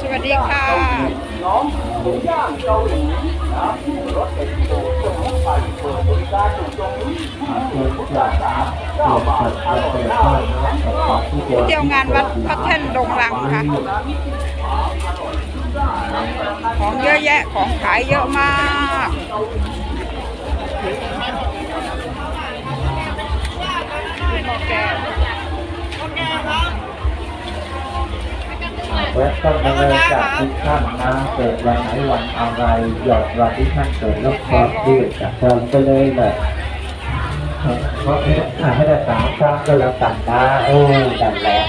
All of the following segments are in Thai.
สวัสดีค่ะน้องหมูย่างเกาหลีนะรถเอ็กโปคนมุกไปเปิดบริการอยู่ตรงนี้พุทธศาสนาเก้าบาทอร่อยน่าเที่ยวงานวัดพระแท่นดงรังค่ะ ของเยอะแยะของขายเยอะมากและต้นกำเนิดจากทุกท่านนะเกิดวันไหนวันอะไรหยอดวันที่ท่านเกิดแล้วพร้อมด้วยจากเติมไปเลยแหละเพราะอะให้ได้สามครั้งก็แล้วกันนะเออดันแหละ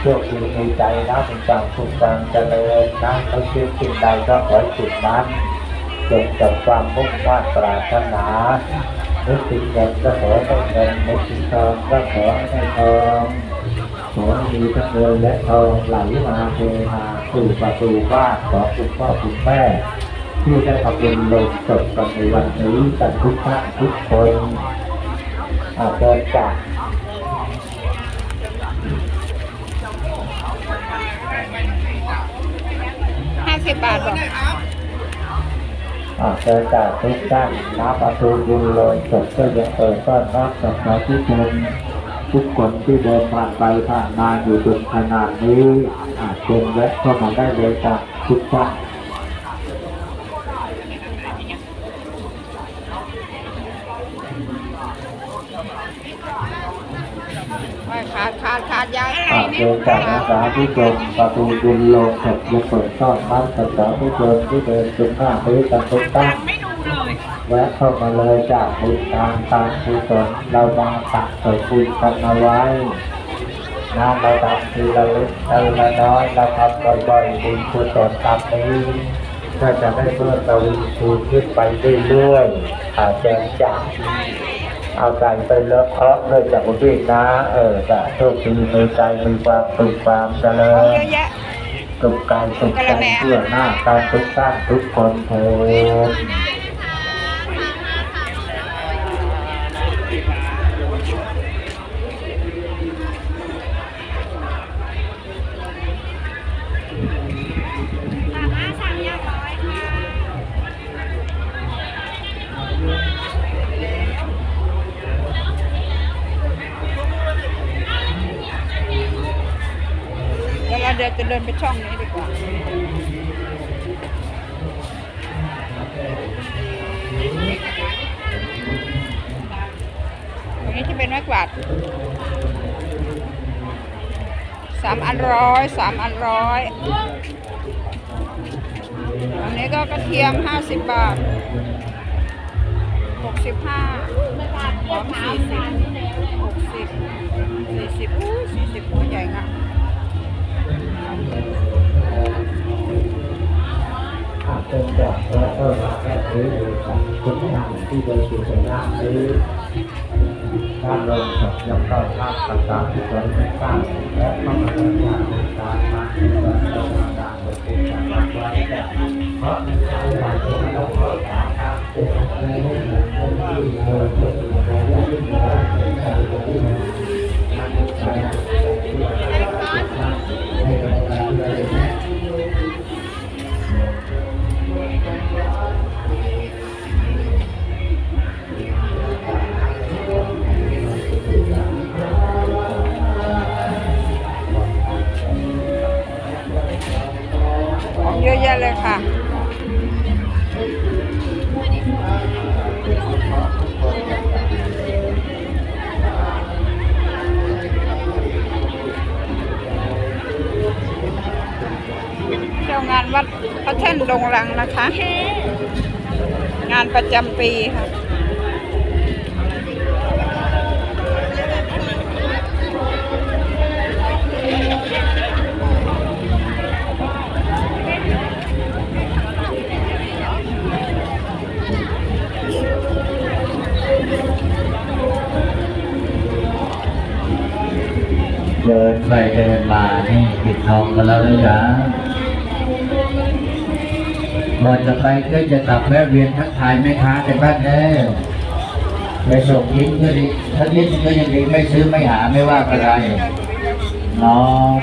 โชคดีในใจนะเป็นจังสุขจังเจริญนะเขาเชื่อสิ่งใดก็ขอให้จุดนั้นจงกับความมุ่งมั่นปรารถนานึกถึงเงินก็ขอให้เงินนึกถึงทองก็ขอให้ทอง ขอให้มีทั้งเงินและทองไหลมาเทมาสู่ประตูบ้านของคุณพ่อคุณแม่ที่ได้ทำบุญลงศพกันในวันนี้กันทุกท่านทุกคนอาจจะจากห้าสิบบาทบอกอาจจะจากทุกท่านน้ำประตูบุญลงศพก็ยังเปิดต้อนรับสมาระทุกคน ทุกคนที่เดินผ่านไปผ่านมาอยู่ตรงขนาดนี้อาจเป็นแวะเข้ามาได้เลยจากทุกท่านไม่ขาดขาดขาดยายอาจเป็นจากอาสาที่ชมประตูบุญลงศพยังเปิดต้อนรับสัมภาระทุกคนที่เดินตรงหน้านี้กันทุกท่าน แวะเข้ามาเลยจากบุญทางตามกุศลเรามาตักใส่คุยกันเอาไว้น้ำเราทำทีละเล็กทีละน้อยเราทำบ่อยๆบุญกุศลตามนี้ก็จะได้เพิ่มเราคูณขึ้นไปเรื่อยๆอาจจะจากเอาใจไปเลอะเพาะเลยจากบุญนะเออจะโชคดีมีใจมีความสุขความเจริของญเยอะแยะสุขกายสุขใจเพื่อหน้าการทุกท่านทุกคนเถิด เดี๋ยวเราจะเดินไปช่องนี้ดีกว่าตรงนี้ที่เป็นไม้กวาดสามอันร้อยสามอันร้อยอันนี้ก็กระเทียมห้าสิบบาทหกสิบห้าหอมสี่สิบหกสิบสี่สิบอู้สี่สิบหัวใหญ่งะอา เป็นจากและก็มาแค่ซื้ออยู่กับทุกท่านที่เดินสู่สนามนี้ท่านลงกับยังก็ท่านประกาศที่ตนไม่ทราบและก็มาทำงานในการมาที่ตนต้องมาการโดยที่จะรับไว้แต่เพราะในการที่เราต้องเปิดทางครับในเรื่องของที่เดินสู่ในเรื่องที่เราเป็นการที่มันใช้ที่เราให้กำลังใจ พระแท่นดงรังนะคะ งานประจำปีค่ะ เดินไปเดินมานี่ปิดทองกันแล้วนะจ๊ะ ก่อนจะไปก็จะกลับแวะเวียนทักทายแม่ค้าในบ้านแน่ไปส่งยิ้มก็ดีถ้ายิ้มก็ยังดีไม่ซื้อไม่หาไม่ว่าอะไรน้อง